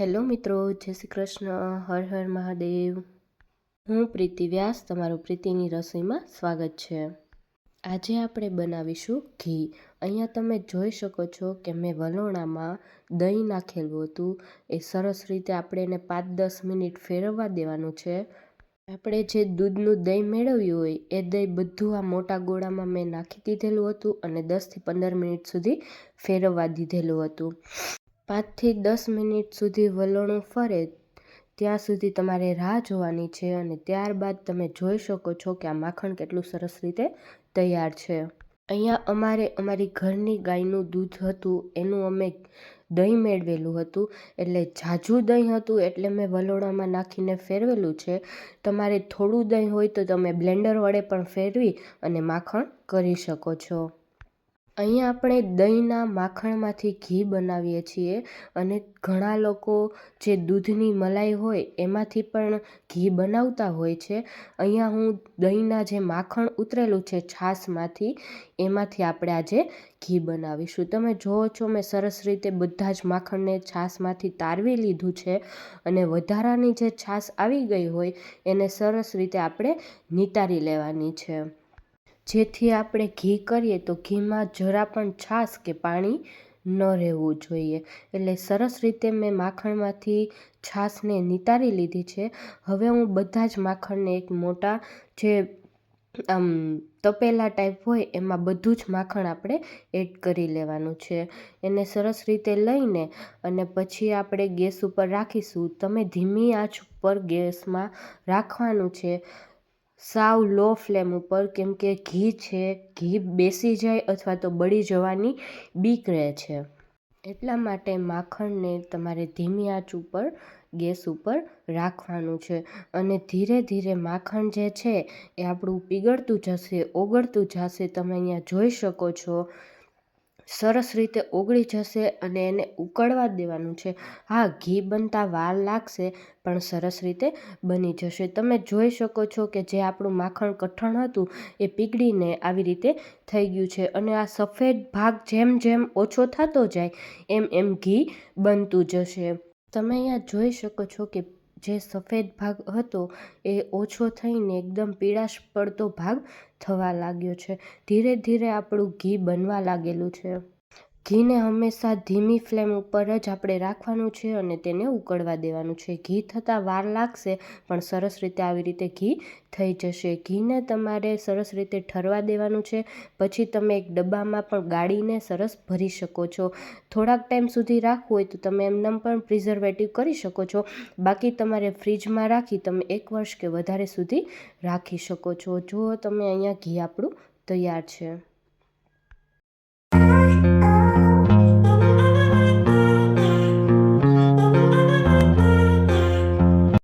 Hello મિત્રો, જય શ્રી કૃષ્ણ, હર હર મહાદેવ. હું પ્રીતિ વ્યાસ, તમારું પ્રીતિની રસોઈમાં સ્વાગત છે. આજે આપણે બનાવીશું ઘી. અહીંયા તમે જોઈ શકો છો કે મેં વલોણામાં દહીં નાખેલું હતું. એ સરસ રીતે આપણે એને પાંચ દસ મિનિટ ફેરવવા દેવાનું છે. આપણે જે દૂધનું દહીં મેળવ્યું હોય, એ દહીં બધું આ મોટા ગોળામાં મેં નાખી દીધેલું હતું અને દસથી પંદર મિનિટ સુધી ફેરવવા દીધેલું હતું. પાંચથી દસ મિનિટ સુધી વલણું ફરે, ત્યાં સુધી તમારે રાહ જોવાની છે અને ત્યારબાદ તમે જોઈ શકો છો કે આ માખણ કેટલું સરસ રીતે તૈયાર છે. અહીંયા અમારે અમારી ઘરની ગાયનું દૂધ હતું, એનું અમે દહીં મેળવેલું હતું, એટલે ઝાઝું દહીં હતું, એટલે મેં વલોણામાં નાખીને ફેરવેલું છે. તમારે થોડું દહીં હોય તો તમે બ્લેન્ડર વડે પણ ફેરવી અને માખણ કરી શકો છો. અહીંયા આપણે દહીંના માખણમાંથી ઘી બનાવીએ છીએ અને ઘણા લોકો જે દૂધની મલાઈ હોય એમાંથી પણ ઘી બનાવતા હોય છે. અહીંયા હું દહીંના જે માખણ ઉતરેલું છે છાશમાંથી, એમાંથી આપણે આજે ઘી બનાવીશું. તમે જુઓ છો મેં સરસ રીતે બધા જ માખણને છાશમાંથી તારવી લીધું છે અને વધારાની જે છાશ આવી ગઈ હોય એને સરસ રીતે આપણે નિતારી લેવાની છે. જેથી આપણે ઘી કરીએ તો ઘીમાં જરા પણ છાશ કે પાણી ન રહેવું જોઈએ. એટલે સરસ રીતે મેં માખણમાંથી છાશને નિતારી લીધી છે. હવે હું બધા જ માખણને એક મોટા જે, આમ, તપેલા ટાઈપ હોય એમાં બધું જ માખણ આપણે એડ કરી લેવાનું છે. એને સરસ રીતે લઈને અને પછી આપણે ગેસ ઉપર રાખીશું. તમે ધીમી આંચ ઉપર ગેસમાં રાખવાનું છે. સાવ લો ફ્લેમ ઉપર, કેમ કે ઘી છે, ઘી બેસી જાય અથવા તો બળી જવાની બીક રહે છે. એટલા માટે માખણને તમારે ધીમી આંચ ઉપર, ગેસ ઉપર રાખવાનું છે અને ધીરે ધીરે માખણ જે છે એ આપણું પીગળતું જશે, ઓગળતું જશે, તમે અહીંયા જોઈ શકો છો. સરસ રીતે ઓગળી જશે અને એને ઉકળવા દેવાનું છે. હા, ઘી બનતા વાર લાગશે, પણ સરસ રીતે બની જશે. તમે જોઈ શકો છો કે જે આપણું માખણ કઠણ હતું, એ પીગળીને આવી રીતે થઈ ગયું છે અને આ સફેદ ભાગ જેમ જેમ ઓછો થતો જાય, એમ એમ ઘી બનતું જશે. તમે અહીંયા જોઈ શકો છો કે જે સફેદ ભાગ હતો એ ઓછો થઈને એકદમ પીળાશ પડતો ભાગ થવા લાગ્યો છે. ધીરે ધીરે આપણું ઘી બનવા લાગેલું છે. ઘીને હંમેશા ધીમી ફ્લેમ ઉપર જ આપણે રાખવાનું છે અને તેને ઉકળવા દેવાનું છે. ઘી થતાં વાર લાગશે, પણ સરસ રીતે આવી રીતે ઘી થઈ જશે. ઘીને તમારે સરસ રીતે ઠરવા દેવાનું છે. પછી તમે એક ડબ્બામાં પણ ગાળીને સરસ ભરી શકો છો. થોડાક ટાઈમ સુધી રાખવું હોય તો તમે એમનેમ પણ પ્રિઝર્વેટિવ કરી શકો છો. બાકી તમારે ફ્રીજમાં રાખી તમે એક વર્ષ કે વધારે સુધી રાખી શકો છો. જો તમે અહીંયા ઘી આપણું તૈયાર છે.